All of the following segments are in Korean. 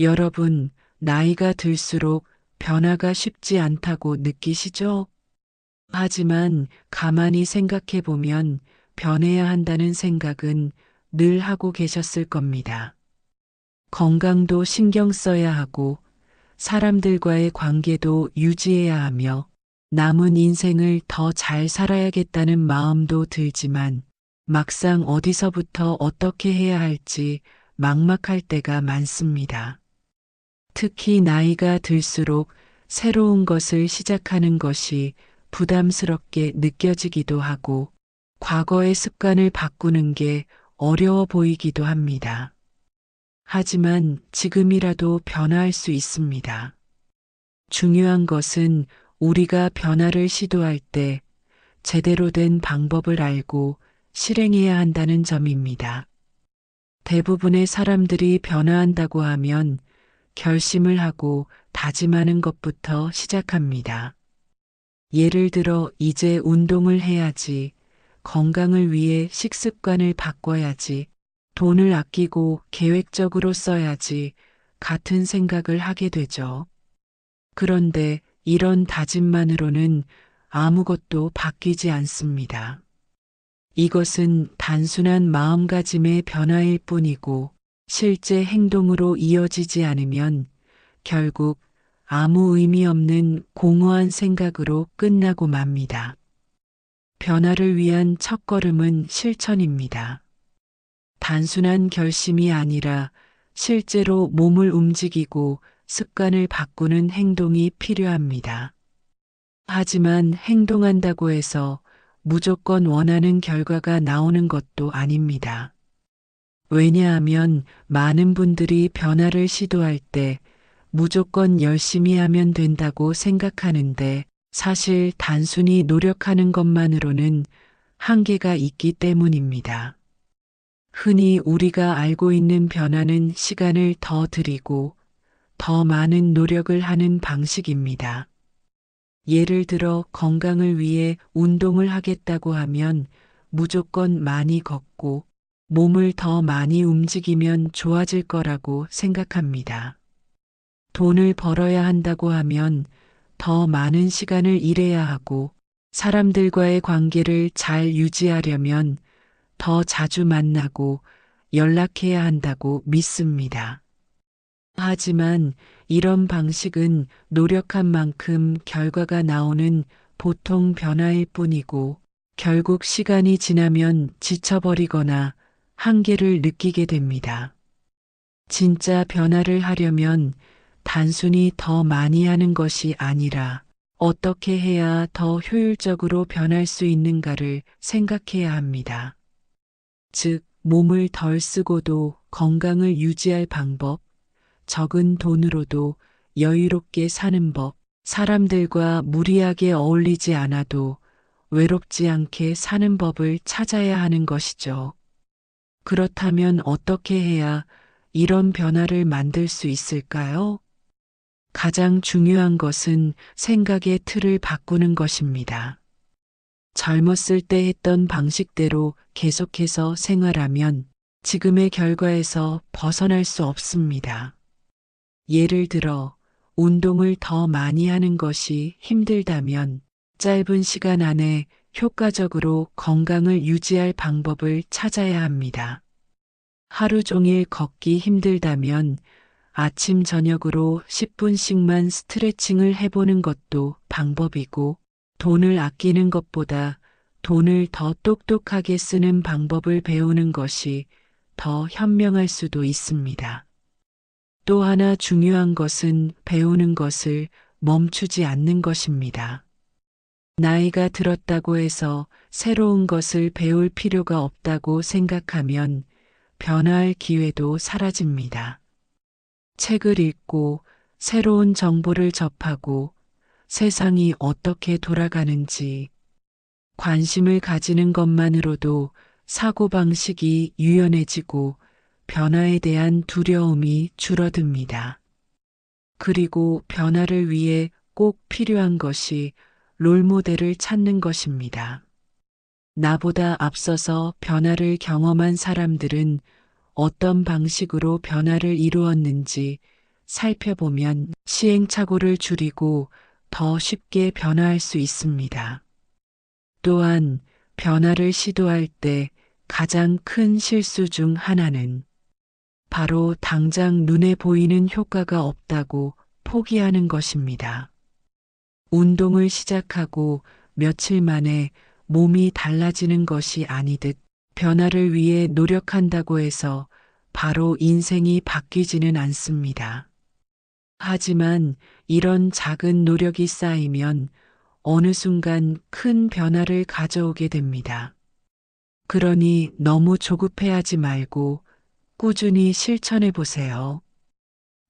여러분, 나이가 들수록 변화가 쉽지 않다고 느끼시죠? 하지만 가만히 생각해 보면 변해야 한다는 생각은 늘 하고 계셨을 겁니다. 건강도 신경 써야 하고 사람들과의 관계도 유지해야 하며 남은 인생을 더 잘 살아야겠다는 마음도 들지만 막상 어디서부터 어떻게 해야 할지 막막할 때가 많습니다. 특히 나이가 들수록 새로운 것을 시작하는 것이 부담스럽게 느껴지기도 하고 과거의 습관을 바꾸는 게 어려워 보이기도 합니다. 하지만 지금이라도 변화할 수 있습니다. 중요한 것은 우리가 변화를 시도할 때 제대로 된 방법을 알고 실행해야 한다는 점입니다. 대부분의 사람들이 변화한다고 하면 결심을 하고 다짐하는 것부터 시작합니다. 예를 들어 이제 운동을 해야지, 건강을 위해 식습관을 바꿔야지, 돈을 아끼고 계획적으로 써야지 같은 생각을 하게 되죠. 그런데 이런 다짐만으로는 아무것도 바뀌지 않습니다. 이것은 단순한 마음가짐의 변화일 뿐이고 실제 행동으로 이어지지 않으면 결국 아무 의미 없는 공허한 생각으로 끝나고 맙니다. 변화를 위한 첫걸음은 실천입니다. 단순한 결심이 아니라 실제로 몸을 움직이고 습관을 바꾸는 행동이 필요합니다. 하지만 행동한다고 해서 무조건 원하는 결과가 나오는 것도 아닙니다. 왜냐하면 많은 분들이 변화를 시도할 때 무조건 열심히 하면 된다고 생각하는데 사실 단순히 노력하는 것만으로는 한계가 있기 때문입니다. 흔히 우리가 알고 있는 변화는 시간을 더 들이고 더 많은 노력을 하는 방식입니다. 예를 들어 건강을 위해 운동을 하겠다고 하면 무조건 많이 걷고 몸을 더 많이 움직이면 좋아질 거라고 생각합니다. 돈을 벌어야 한다고 하면 더 많은 시간을 일해야 하고 사람들과의 관계를 잘 유지하려면 더 자주 만나고 연락해야 한다고 믿습니다. 하지만 이런 방식은 노력한 만큼 결과가 나오는 보통 변화일 뿐이고 결국 시간이 지나면 지쳐버리거나 한계를 느끼게 됩니다. 진짜 변화를 하려면 단순히 더 많이 하는 것이 아니라 어떻게 해야 더 효율적으로 변할 수 있는가를 생각해야 합니다. 즉, 몸을 덜 쓰고도 건강을 유지할 방법, 적은 돈으로도 여유롭게 사는 법, 사람들과 무리하게 어울리지 않아도 외롭지 않게 사는 법을 찾아야 하는 것이죠. 그렇다면 어떻게 해야 이런 변화를 만들 수 있을까요? 가장 중요한 것은 생각의 틀을 바꾸는 것입니다. 젊었을 때 했던 방식대로 계속해서 생활하면 지금의 결과에서 벗어날 수 없습니다. 예를 들어 운동을 더 많이 하는 것이 힘들다면 짧은 시간 안에 효과적으로 건강을 유지할 방법을 찾아야 합니다. 하루 종일 걷기 힘들다면 아침 저녁으로 10분씩만 스트레칭을 해보는 것도 방법이고 돈을 아끼는 것보다 돈을 더 똑똑하게 쓰는 방법을 배우는 것이 더 현명할 수도 있습니다. 또 하나 중요한 것은 배우는 것을 멈추지 않는 것입니다. 나이가 들었다고 해서 새로운 것을 배울 필요가 없다고 생각하면 변화할 기회도 사라집니다. 책을 읽고 새로운 정보를 접하고 세상이 어떻게 돌아가는지 관심을 가지는 것만으로도 사고방식이 유연해지고 변화에 대한 두려움이 줄어듭니다. 그리고 변화를 위해 꼭 필요한 것이 롤모델을 찾는 것입니다. 나보다 앞서서 변화를 경험한 사람들은 어떤 방식으로 변화를 이루었는지 살펴보면 시행착오를 줄이고 더 쉽게 변화할 수 있습니다. 또한 변화를 시도할 때 가장 큰 실수 중 하나는 바로 당장 눈에 보이는 효과가 없다고 포기하는 것입니다. 운동을 시작하고 며칠 만에 몸이 달라지는 것이 아니듯 변화를 위해 노력한다고 해서 바로 인생이 바뀌지는 않습니다. 하지만 이런 작은 노력이 쌓이면 어느 순간 큰 변화를 가져오게 됩니다. 그러니 너무 조급해하지 말고 꾸준히 실천해 보세요.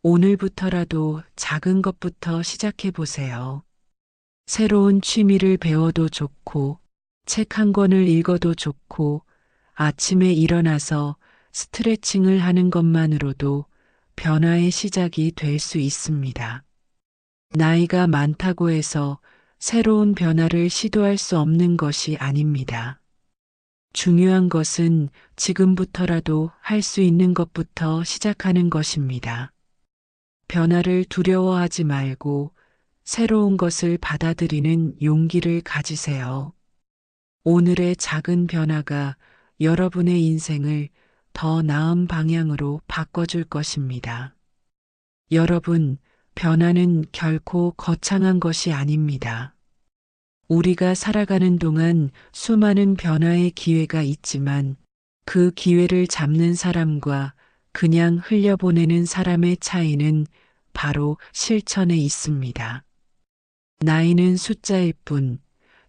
오늘부터라도 작은 것부터 시작해 보세요. 새로운 취미를 배워도 좋고, 책 한 권을 읽어도 좋고, 아침에 일어나서 스트레칭을 하는 것만으로도 변화의 시작이 될 수 있습니다. 나이가 많다고 해서 새로운 변화를 시도할 수 없는 것이 아닙니다. 중요한 것은 지금부터라도 할 수 있는 것부터 시작하는 것입니다. 변화를 두려워하지 말고 새로운 것을 받아들이는 용기를 가지세요. 오늘의 작은 변화가 여러분의 인생을 더 나은 방향으로 바꿔줄 것입니다. 여러분, 변화는 결코 거창한 것이 아닙니다. 우리가 살아가는 동안 수많은 변화의 기회가 있지만 그 기회를 잡는 사람과 그냥 흘려보내는 사람의 차이는 바로 실천에 있습니다. 나이는 숫자일 뿐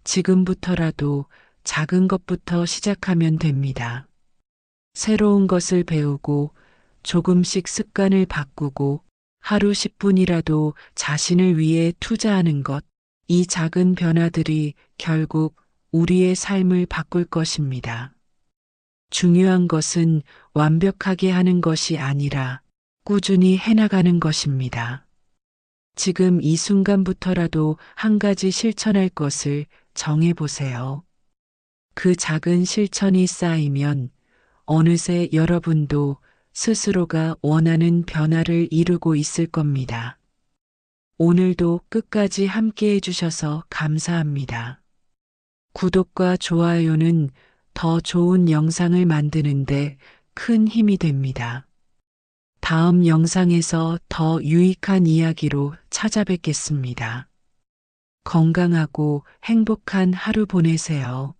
지금부터라도 작은 것부터 시작하면 됩니다. 새로운 것을 배우고 조금씩 습관을 바꾸고 하루 10분이라도 자신을 위해 투자하는 것, 이 작은 변화들이 결국 우리의 삶을 바꿀 것입니다. 중요한 것은 완벽하게 하는 것이 아니라 꾸준히 해나가는 것입니다. 지금 이 순간부터라도 한 가지 실천할 것을 정해보세요. 그 작은 실천이 쌓이면 어느새 여러분도 스스로가 원하는 변화를 이루고 있을 겁니다. 오늘도 끝까지 함께 해주셔서 감사합니다. 구독과 좋아요는 더 좋은 영상을 만드는데 큰 힘이 됩니다. 다음 영상에서 더 유익한 이야기로 찾아뵙겠습니다. 건강하고 행복한 하루 보내세요.